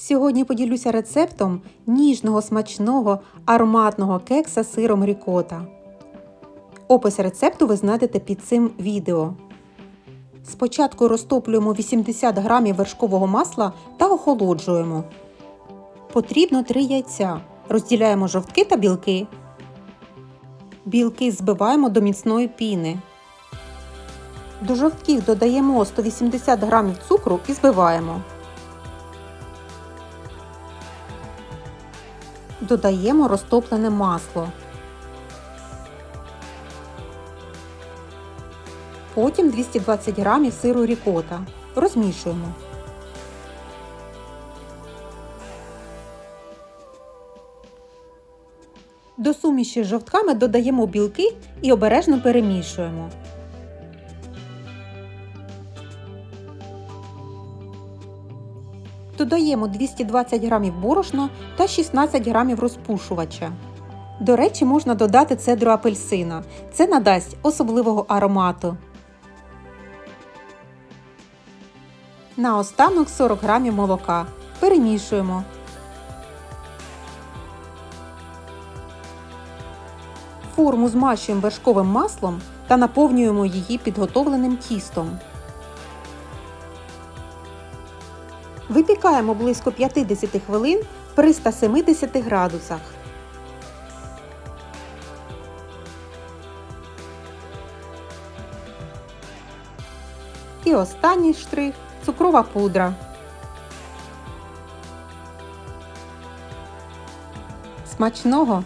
Сьогодні поділюся рецептом ніжного смачного ароматного кекса сиром рікота. Опис рецепту ви знайдете під цим відео. Спочатку розтоплюємо 80 г вершкового масла та охолоджуємо. Потрібно 3 яйця. Розділяємо жовтки та білки. Білки збиваємо до міцної піни. До жовтків додаємо 180 г цукру і збиваємо. Додаємо розтоплене масло. Потім 220 г сиру рікота. Розмішуємо. До суміші з жовтками додаємо білки і обережно перемішуємо. Додаємо 220 г борошна та 16 г розпушувача. До речі, можна додати цедру апельсина. Це надасть особливого аромату. Наостанок 40 г молока. Перемішуємо. Форму змащуємо вершковим маслом та наповнюємо її підготовленим тістом. Випікаємо близько 50 хвилин при 170 градусах. І останній штрих цукрова пудра. Смачного!